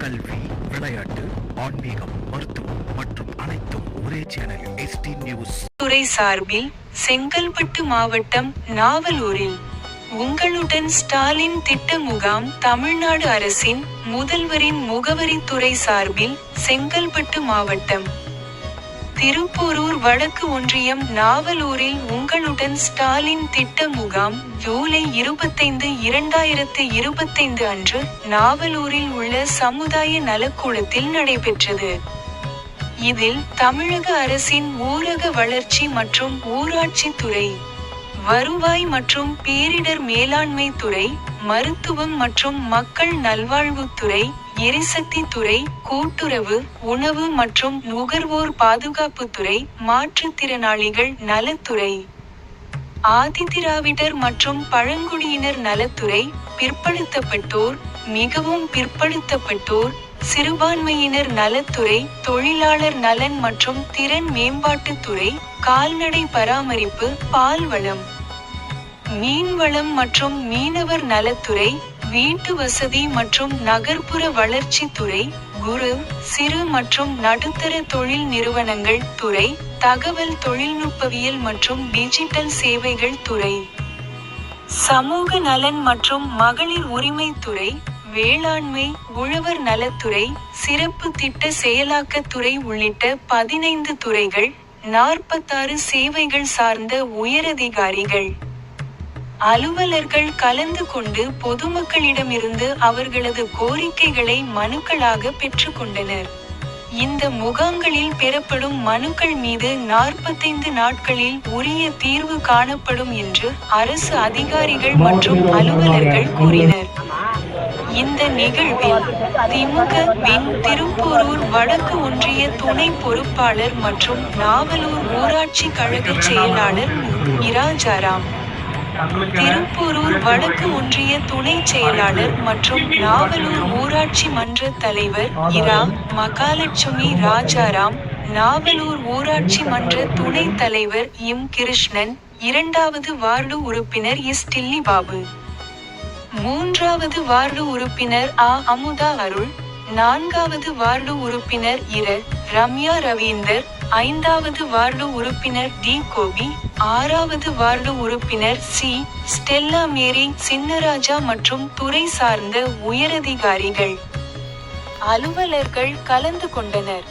கல்வி விளையாட்டு ஆன்மீகம் மருத்துவம் மற்றும் அனைத்தும் ஒரே சேனலில் எஸ்டி நியூஸ் துறை சார்பில் செங்கல்பட்டு மாவட்டம் நாவலூரில் உங்களுடன் ஸ்டாலின் திட்ட முகாம் தமிழ்நாடு அரசின் முதல்வரின் முகவரித்துறை சார்பில் செங்கல்பட்டு மாவட்டம் திருப்போரூர் வடக்கு ஒன்றியம் நாவலூரில் உங்களுடன் ஸ்டாலின் திட்ட முகாம் ஜூலை இருபத்தைந்து இரண்டாயிரத்து இருபத்தைந்து அன்று நாவலூரில் உள்ள சமுதாய நலக்கூடத்தில் நடைபெற்றது. இதில் தமிழக அரசின் ஊரக வளர்ச்சி மற்றும் ஊராட்சி துறை வருவாய் மற்றும் பேரிடர் மேலாண்மை துறை மருத்துவம் மற்றும் மக்கள் நல்வாழ்வுத்துறை எரிசக்தி துறை கூட்டுறவு உணவு மற்றும் நுகர்வோர் பாதுகாப்புத்துறை மாற்றுத்திறனாளிகள் நலத்துறை. ஆதிதிராவிடர் மற்றும் பழங்குடியினர் நலத்துறை பிற்படுத்தப்பட்டோர் மிகவும் பிற்படுத்தப்பட்டோர் சிறுபான்மையினர் நலத்துறை தொழிலாளர் நலன் மற்றும் திறன் மேம்பாட்டுத்துறை கால்நடை பராமரிப்பு பால்வளம். மீன்வளம் மற்றும் மீனவர் நலத்துறை வீட்டு வசதி மற்றும் நகர்ப்புற வளர்ச்சித்துறை குரு சிறு மற்றும் நடுத்தர தொழில் நிறுவனங்கள் துறை தகவல் தொழில்நுட்பவியல் மற்றும் டிஜிட்டல் சேவைகள் துறை. சமூக நலன் மற்றும் மகளிர் உரிமைத்துறை வேளாண்மை உழவர் நலத்துறை சிறப்பு திட்ட செயலாக்கத்துறை உள்ளிட்ட பதினைந்து துறைகள் நாற்பத்தாறு சேவைகள் சார்ந்த உயரதிகாரிகள். அலுவலர்கள் கலந்து கொண்டு பொதுமக்களிடமிருந்து அவர்களது கோரிக்கைகளை மனுக்களாக பெற்றுக்கொண்டனர். இந்த முகாம்களில் பெறப்படும் மனுக்கள் மீது நாற்பத்தைந்து நாட்களில் உரிய தீர்வு காணப்படும் என்று அரசு அதிகாரிகள் மற்றும் அலுவலர்கள் கூறினர். இந்த நிகழ்வில் திமுக வின் திருப்போரூர் வடக்கு ஒன்றிய துணை பொறுப்பாளர் மற்றும் நாவலூர் ஊராட்சி கழக செயலாளர் இராஜாராம் திருப்பூரூர் வடக்கு ஒன்றிய துணை செயலாளர் மற்றும் நாவலூர் ஊராட்சி மன்ற தலைவர் இரா மகாலட்சுமி ராஜாராம் நாவலூர் ஊராட்சி மன்ற துணைத் தலைவர் இம் கிருஷ்ணன் இரண்டாவது வார்டு உறுப்பினர் எஸ் டில்லி பாபு மூன்றாவது வார்டு உறுப்பினர் ஆ அமுதா அருள் நான்காவது வார்டு உறுப்பினர் இர ரம்யா ரவீந்தர் ஐந்தாவது வார்டு உறுப்பினர் டி. கோபி ஆறாவது வார்டு உறுப்பினர் சி. ஸ்டெல்லா மேரி சின்னராஜா மற்றும் துறை சார்ந்த உயரதிகாரிகள். அலுவலர்கள் கலந்து கொண்டனர்.